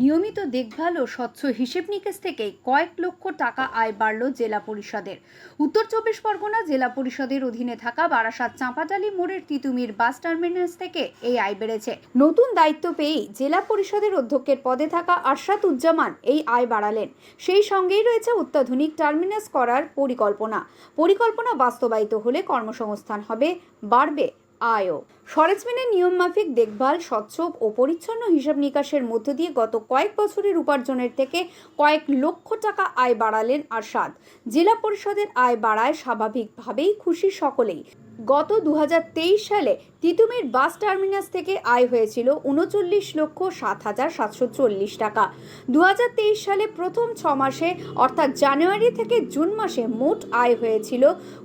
নিয়মিত দেখভাল ও স্বচ্ছ হিসেব নিকেশ থেকে কয়েক লক্ষ টাকা আয় বাড়ল জেলা পরিষদের। উত্তর চব্বিশ পরগনা জেলা পরিষদের অধীনে থাকা বারাসাত চাঁপাটালি মোড়ের তিতুমির বাস টার্মিনাস থেকে এই আয় বেড়েছে। নতুন দায়িত্ব পেয়েই জেলা পরিষদের অধ্যক্ষের পদে থাকা আরশাদ উজ্জামান এই আয় বাড়ালেন। সেই সঙ্গেই রয়েছে অত্যাধুনিক টার্মিনাস করার পরিকল্পনা। পরিকল্পনা বাস্তবায়িত হলে কর্মসংস্থান হবে, বাড়বে। আয়ও সরেজমিনের নিয়মমাফিক দেখভাল, স্বচ্ছ ও পরিচ্ছন্ন হিসাব নিকাশের মধ্য দিয়ে গত কয়েক বছরের উপার্জনের থেকে কয়েক লক্ষ টাকা আয় বাড়ালেন আরশাদ। জেলা পরিষদের আয় বাড়ায় স্বাভাবিকভাবেই খুশি সকলেই। গত দু হাজার তেইশ সালে তিতুমির বাস টার্মিনাস থেকে আয় হয়েছিল উনচল্লিশ লক্ষ সাত হাজার সাতশো চল্লিশ টাকা। দু হাজার তেইশ সালে প্রথম ছ মাসে, অর্থাৎ জানুয়ারি থেকে জুন মাসে মোট আয় হয়েছিল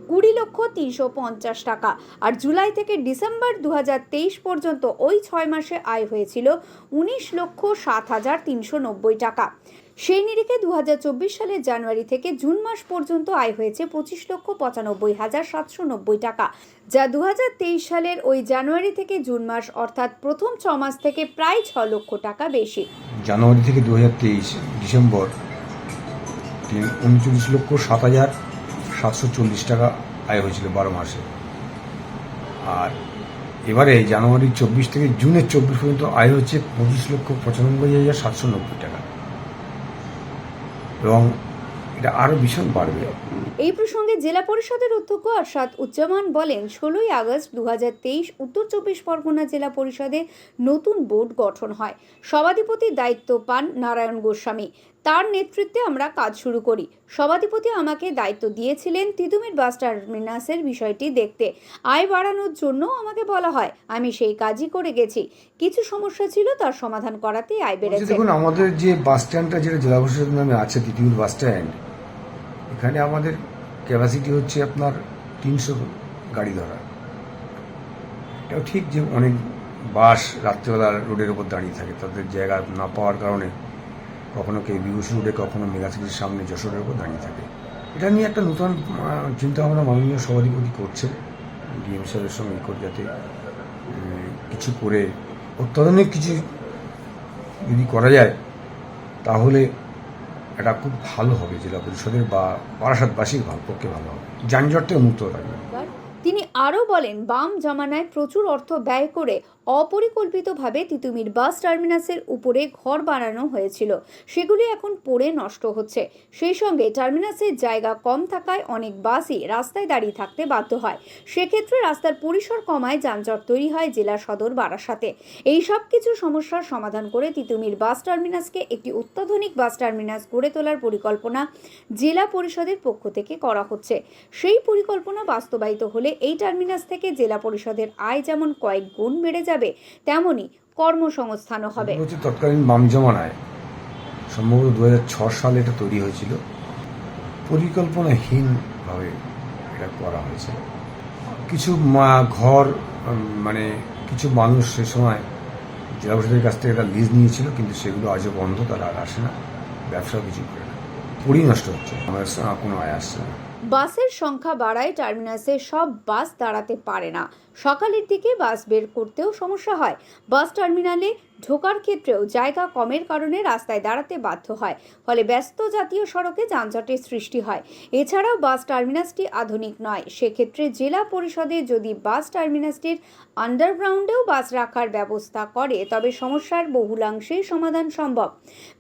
কুড়ি লক্ষ তিনশো পঞ্চাশ টাকা আর জুলাই থেকে ডিসেম্বর দু হাজার তেইশ পর্যন্ত ওই ছয় মাসে আয় হয়েছিল উনিশ লক্ষ সাত হাজার তিনশো নব্বই টাকা। সেই নিরিখে দু হাজার চব্বিশ সালের জানুয়ারি থেকে জুন মাস পর্যন্ত আয় হয়েছে পঁচিশ লক্ষ পঁচানব্বই হাজার সাতশো নব্বই টাকা, যা দু হাজার তেইশ সালের ওই জানুয়ারি থেকে জুন মাস, অর্থাৎ প্রথম ছ মাস থেকে প্রায় ছ লক্ষ টাকা বেশি। জানুয়ারি থেকে দু হাজার তেইশ ডিসেম্বর উনচল্লিশ লক্ষ সাত হাজার সাতশো চল্লিশ টাকা আয় হয়েছিল বারো মাসে। আর এবারে জানুয়ারি চব্বিশ থেকে জুনের চব্বিশ পর্যন্ত আয় হচ্ছে পঁচিশ লক্ষ পঁচানব্বই হাজার সাতশো নব্বই টাকা। এবং এটা আরও ভীষণ বাড়বে। এই প্রসঙ্গে জেলা পরিষদের অধ্যক্ষ আরশাদ উজ্জামান বলেন, ষোলোই আগস্ট দু হাজার তেইশ উত্তর চব্বিশ পরগনা জেলা পরিষদে নতুন বোর্ড গঠন হয়। সভাধিপতির দায়িত্ব পান নারায়ণ গোস্বামী। তার নেতৃত্বে আমরা কাজ শুরু করি। সভাধিপতি আমাকে দায়িত্ব দিয়েছিলেন তিতুমির বাস টার্মিনাসের বিষয়টি দেখতে। আয় বাড়ানোর জন্য আমাকে বলা হয় আমি সেই কাজই করে গেছি। কিছু সমস্যা ছিল তার সমাধান করাতে আয় বেড়েছে। দেখুন আমাদের যে বাস স্ট্যান্ডটা যেটা জেলা পরিষদের নামে আছে তৃতীয় বাস স্ট্যান্ড এখানে আমাদের ক্যাপাসিটি হচ্ছে আপনার তিনশো গাড়ি ধরা এটাও ঠিক যে অনেক বাস রাত্রেবেলা রোডের উপর দাঁড়িয়ে থাকে তাদের জায়গা না পাওয়ার কারণে কখনো কে বিভূষণ রোডে কখনো মেগাসিটির সামনে যশোরের উপর দাঁড়িয়ে থাকে। এটা নিয়ে একটা নতুন চিন্তাভাবনা মাননীয় সভাধিপতি করছে ডিএম সাহেবের সঙ্গে করে যাতে কিছু করে অত্যাধুনিক কিছু যদি করা যায়, তাহলে এটা খুব ভালো হবে, জেলা পরিষদের বা বারাসাতবাসীর ভালো পক্ষে ভালো হবে। যানজট থেকে মুক্ত থাকবে তিনি আরও বলেন, বাম জমানায় প্রচুর অর্থ ব্যয় করে অপরিকল্পিতভাবে তিতুমির বাস টার্মিনাসের উপরে ঘর বানানো হয়েছিল। সেগুলি এখন পড়ে নষ্ট হচ্ছে। সেই সঙ্গে টার্মিনাসের জায়গা কম থাকায় অনেক বাসই রাস্তায় দাঁড়িয়ে থাকতে বাধ্য হয়। সেক্ষেত্রে রাস্তার পরিসর কমায়, যানজট তৈরি হয় জেলা সদর বারাসাতে। এই সব কিছু সমস্যার সমাধান করে তিতুমির বাস টার্মিনাসকে একটি অত্যাধুনিক বাস টার্মিনাস গড়ে তোলার পরিকল্পনা জেলা পরিষদের পক্ষ থেকে করা হচ্ছে। সেই পরিকল্পনা বাস্তবায়িত হলে এই টার্মিনাস থেকে জেলা পরিষদের আয় যেমন কয়েক গুণ বেড়ে যাবে, তেমনি কর্মসংস্থানও হবে। তৎকালীন বাম জমানায় সম্ভবত দু সালে এটা তৈরি হয়েছিল। পরিকল্পনাহীনভাবে এটা করা হয়েছে। কিছু ঘর মানে কিছু মানুষ সে সময় জেলা পরিষদের কাছ থেকে একটা লিজ নিয়েছিল, কিন্তু সেগুলো আজও বন্ধ, তারা আর আসে না। ব্যবসাও কিছু করে না। পুরী নষ্ট হচ্ছে। আমাদের স- কোনো আয় আসছে না। বাসের সংখ্যা বাড়ায়, টার্মিনাসে সব বাস দাঁড়াতে পারে না। সকালের দিকে বাস বের করতেও সমস্যা হয়। বাস টার্মিনালে ঢোকার ক্ষেত্রেও জায়গা কমের কারণে রাস্তায় দাঁড়াতে বাধ্য হয়, ফলে ব্যস্ত জাতীয় সড়কে যানজটের সৃষ্টি হয়। এছাড়াও বাস টার্মিনাসটি আধুনিক নয়। সেক্ষেত্রে জেলা পরিষদে যদি বাস টার্মিনাসটির আন্ডারগ্রাউন্ডেও বাস রাখার ব্যবস্থা করে, তবে সমস্যার বহুলাংশেই সমাধান সম্ভব।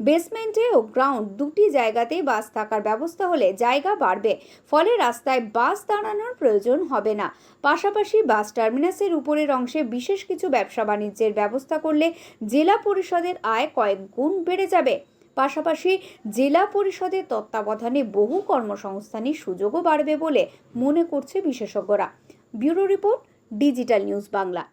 বেসমেন্টে ও গ্রাউন্ড দুটি জায়গাতেই বাস থাকার ব্যবস্থা হলে জায়গা বাড়বে, ফলে রাস্তায় বাস দাঁড়ানোর প্রয়োজন হবে না। পাশাপাশি বাস টার্মিনাসের উপরের অংশে বিশেষ কিছু ব্যবসা বাণিজ্যের ব্যবস্থা করলে জেলা পরিষদের আয় কয়েক গুণ বেড়ে যাবে। পাশাপাশি জেলা পরিষদের তত্ত্বাবধানে বহু কর্মসংস্থানের সুযোগও বাড়বে বলে মনে করছে বিশেষজ্ঞরা। Bureau report, digital news Bangla.